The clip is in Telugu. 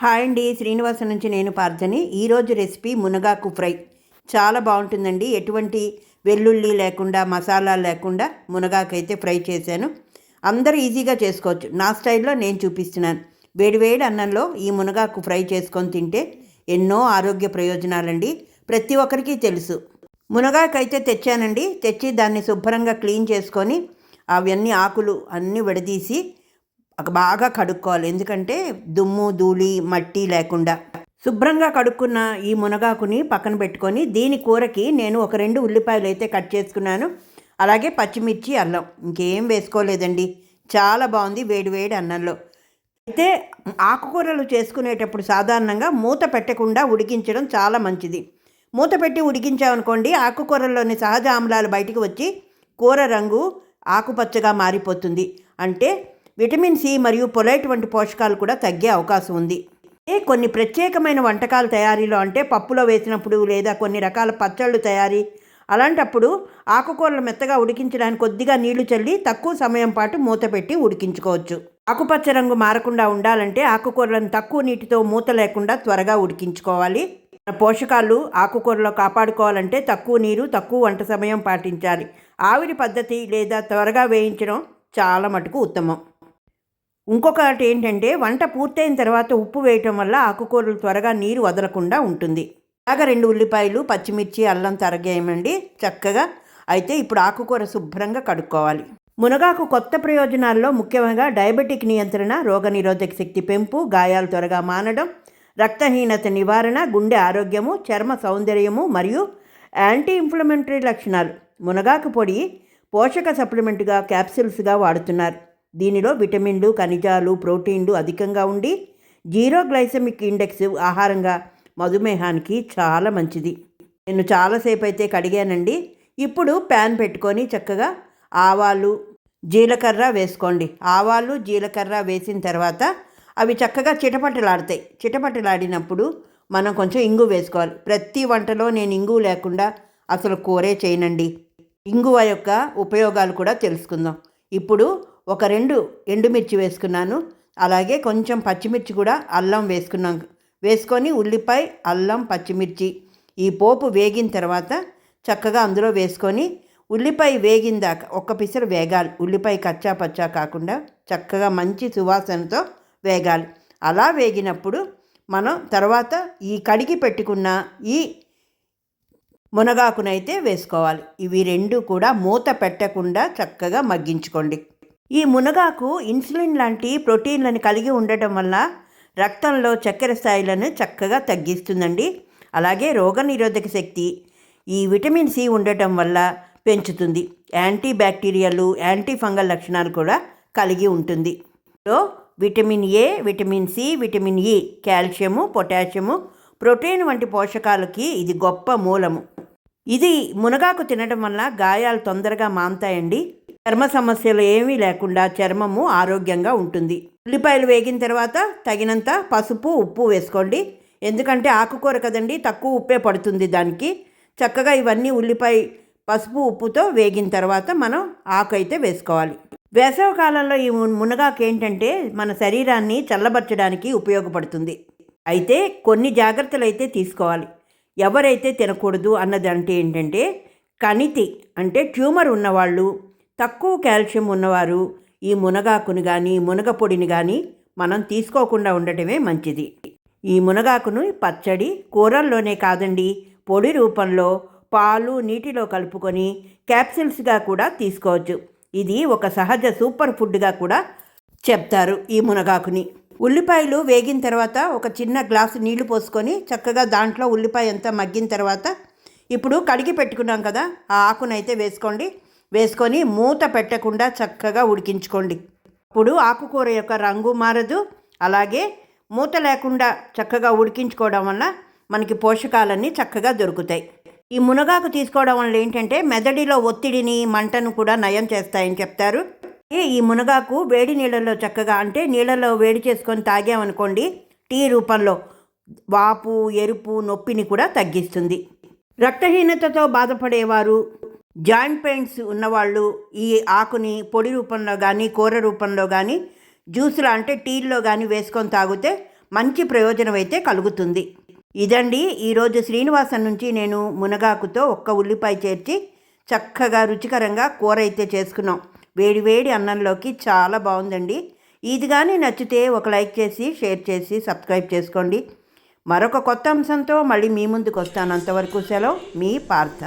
హాయ్ అండి శ్రీనివాస నుంచి నేను పార్థని ఈరోజు రెసిపీ మునగాకు ఫ్రై. చాలా బాగుంటుందండి. ఎటువంటి వెల్లుల్లి లేకుండా మసాలా లేకుండా మునగాకు అయితే ఫ్రై చేశాను. అందరూ ఈజీగా చేసుకోవచ్చు. నా స్టైల్లో నేను చూపిస్తున్నాను. వేడివేడి అన్నంలో ఈ మునగాకు ఫ్రై చేసుకొని తింటే ఎన్నో ఆరోగ్య ప్రయోజనాలండి. ప్రతి ఒక్కరికి తెలుసు. మునగాకు అయితే తెచ్చానండి. తెచ్చి దాన్ని శుభ్రంగా క్లీన్ చేసుకొని అవన్నీ ఆకులు అన్నీ విడదీసి బాగా కడుక్కోవాలి. ఎందుకంటే దుమ్ము ధూళి మట్టి లేకుండా. శుభ్రంగా కడుక్కున్న ఈ మునగాకుని పక్కన పెట్టుకొని దీని కూరకి నేను ఒక రెండు ఉల్లిపాయలు అయితే కట్ చేసుకున్నాను. అలాగే పచ్చిమిర్చి అల్లం. ఇంకేం వేసుకోలేదండి. చాలా బాగుంది వేడి వేడి అన్నంలో. అయితే ఆకుకూరలు చేసుకునేటప్పుడు సాధారణంగా మూత పెట్టకుండా ఉడికించడం చాలా మంచిది. మూత పెట్టి ఉడికించామనుకోండి ఆకుకూరల్లోని సహజ ఆమ్లాలు బయటికి వచ్చి కూర రంగు ఆకుపచ్చగా మారిపోతుంది. అంటే విటమిన్ సి మరియు పొలైట్ వంటి పోషకాలు కూడా తగ్గే అవకాశం ఉంది. ఏ కొన్ని ప్రత్యేకమైన వంటకాల తయారీలో అంటే పప్పులో వేసినప్పుడు లేదా కొన్ని రకాల పచ్చళ్ళు తయారీ అలాంటప్పుడు ఆకుకూరలు మెత్తగా ఉడికించడానికి కొద్దిగా నీళ్ళు చల్లి తక్కువ సమయం పాటు మూత పెట్టి ఉడికించుకోవచ్చు. ఆకుపచ్చ రంగు మారకుండా ఉండాలంటే ఆకుకూరలను తక్కువ నీటితో మూత లేకుండా త్వరగా ఉడికించుకోవాలి. పోషకాలు ఆకుకూరలో కాపాడుకోవాలంటే తక్కువ నీరు తక్కువ వంట సమయం పాటించాలి. ఆవిరి పద్ధతి లేదా త్వరగా వేయించడం చాలా మటుకు ఉత్తమం. ఇంకొకటి ఏంటంటే వంట పూర్తయిన తర్వాత ఉప్పు వేయటం వల్ల ఆకుకూరలు త్వరగా నీరు వదలకుండా ఉంటుంది. అలాగ రెండు ఉల్లిపాయలు పచ్చిమిర్చి అల్లం తరగేయమండి. చక్కగా అయితే ఇప్పుడు ఆకుకూర శుభ్రంగా కడుక్కోవాలి. మునగాకు కొత్త ప్రయోజనాల్లో ముఖ్యంగా డయాబెటిక్ నియంత్రణ రోగనిరోధక శక్తి పెంపు గాయాలు త్వరగా మానడం రక్తహీనత నివారణ గుండె ఆరోగ్యము చర్మ సౌందర్యము మరియు యాంటీ ఇన్ఫ్లమెంటరీ లక్షణాలు. మునగాకు పొడి పోషక సప్లిమెంట్గా క్యాప్సిల్స్గా వాడుతున్నారు. దీనిలో విటమిన్లు ఖనిజాలు ప్రోటీన్లు అధికంగా ఉండి జీరో గ్లైసమిక్ ఇండెక్స్ ఆహారంగా మధుమేహానికి చాలా మంచిది. నేను చాలాసేపు అయితే కడిగానండి. ఇప్పుడు ప్యాన్ పెట్టుకొని చక్కగా ఆవాలు జీలకర్ర వేసుకోండి. ఆవాలు జీలకర్ర వేసిన తర్వాత అవి చక్కగా చిటపటలాడతాయి. చిటపటలాడినప్పుడు మనం కొంచెం ఇంగు వేసుకోవాలి. ప్రతి వంటలో నేను ఇంగు లేకుండా అసలు కూరే చేయనండి. ఇంగువ యొక్క ఉపయోగాలు కూడా తెలుసుకుందాం. ఇప్పుడు ఒక రెండు ఎండుమిర్చి వేసుకున్నాను. అలాగే కొంచెం పచ్చిమిర్చి కూడా అల్లం వేసుకున్నాం. వేసుకొని ఉల్లిపాయ అల్లం పచ్చిమిర్చి ఈ పోపు వేగిన తర్వాత చక్కగా అందులో వేసుకొని ఉల్లిపాయ వేగిన దాకా ఒక్క పిసరు వేగాలి. ఉల్లిపాయ కచ్చా పచ్చా కాకుండా చక్కగా మంచి సువాసనతో వేగాలి. అలా వేగినప్పుడు మనం తర్వాత ఈ కడిగి పెట్టుకున్న ఈ మునగాకునైతే వేసుకోవాలి. ఇవి రెండు కూడా మూత పెట్టకుండా చక్కగా మగ్గించుకోండి. ఈ మునగాకు ఇన్సులిన్ లాంటి ప్రోటీన్లను కలిగి ఉండటం వల్ల రక్తంలో చక్కెర స్థాయిలను చక్కగా తగ్గిస్తుందండి. అలాగే రోగనిరోధక శక్తి ఈ విటమిన్ సి ఉండటం వల్ల పెంచుతుంది. యాంటీ బ్యాక్టీరియలు యాంటీ ఫంగల్ లక్షణాలు కూడా కలిగి ఉంటుంది. లో vitamin A vitamin C vitamin E calcium potassium protein వంటి పోషకాలకి ఇది గొప్ప మూలము. ఇది మునగాకు తినడం వల్ల గాయాలు తొందరగా మాంతాయండి. చర్మ సమస్యలు ఏమీ లేకుండా చర్మము ఆరోగ్యంగా ఉంటుంది. ఉల్లిపాయలు వేగిన తర్వాత తగినంత పసుపు ఉప్పు వేసుకోండి. ఎందుకంటే ఆకుకూర కదండి తక్కువ ఉప్పే పడుతుంది దానికి. చక్కగా ఇవన్నీ ఉల్లిపాయ పసుపు ఉప్పుతో వేగిన తర్వాత మనం ఆకు అయితే వేసుకోవాలి. వేసవ కాలంలో ఈ మునగాకు ఏంటంటే మన శరీరాన్ని చల్లబరచడానికి ఉపయోగపడుతుంది. అయితే కొన్ని జాగ్రత్తలు అయితే తీసుకోవాలి. ఎవరైతే తినకూడదు అన్నది అంటే ఏంటంటే కణితి అంటే ట్యూమర్ ఉన్నవాళ్ళు తక్కువ కాల్షియం ఉన్నవారు ఈ మునగాకుని కానీ మునగ పొడిని కానీ మనం తీసుకోకుండా ఉండటమే మంచిది. ఈ మునగాకును పచ్చడి కూరల్లోనే కాదండి పొడి రూపంలో పాలు నీటిలో కలుపుకొని క్యాప్సిల్స్గా కూడా తీసుకోవచ్చు. ఇది ఒక సహజ సూపర్ ఫుడ్గా కూడా చెప్తారు ఈ మునగాకుని. ఉల్లిపాయలు వేగిన తర్వాత ఒక చిన్న గ్లాసు నీళ్ళు పోసుకొని చక్కగా దాంట్లో ఉల్లిపాయ అంతా మగ్గిన తర్వాత ఇప్పుడు కడిగి పెట్టుకున్నాం కదా ఆ ఆకునైతే వేసుకోండి. వేసుకొని మూత పెట్టకుండా చక్కగా ఉడికించుకోండి. ఇప్పుడు ఆకుకూర యొక్క రంగు మారదు. అలాగే మూత లేకుండా చక్కగా ఉడికించుకోవడం వల్ల మనకి పోషకాలన్నీ చక్కగా దొరుకుతాయి. ఈ మునగాకు తీసుకోవడం వల్ల ఏంటంటే మెదడిలో ఒత్తిడిని మంటను కూడా నయం చేస్తాయని చెప్తారు. ఈ మునగాకు వేడి నీళ్ళల్లో చక్కగా అంటే నీళ్ళలో వేడి చేసుకొని తాగామనుకోండి టీ రూపంలో వాపు ఎరుపు నొప్పిని కూడా తగ్గిస్తుంది. రక్తహీనతతో బాధపడేవారు జాయింట్ పెయిన్స్ ఉన్నవాళ్ళు ఈ ఆకుని పొడి రూపంలో కానీ కూర రూపంలో కానీ జ్యూస్లో అంటే టీల్లో కానీ వేసుకొని తాగితే మంచి ప్రయోజనం అయితే కలుగుతుంది. ఇదండి ఈరోజు శ్రీనివాసన్ నుంచి నేను మునగాకుతో ఒక్క ఉల్లిపాయ చేర్చి చక్కగా రుచికరంగా కూర అయితే చేసుకున్నాం. వేడి వేడి అన్నంలోకి చాలా బాగుందండి. ఇది కానీ నచ్చితే ఒక లైక్ చేసి షేర్ చేసి సబ్స్క్రైబ్ చేసుకోండి. మరొక కొత్త అంశంతో మళ్ళీ మీ ముందుకు వస్తాను. అంతవరకు సెలవు మీ పార్థ.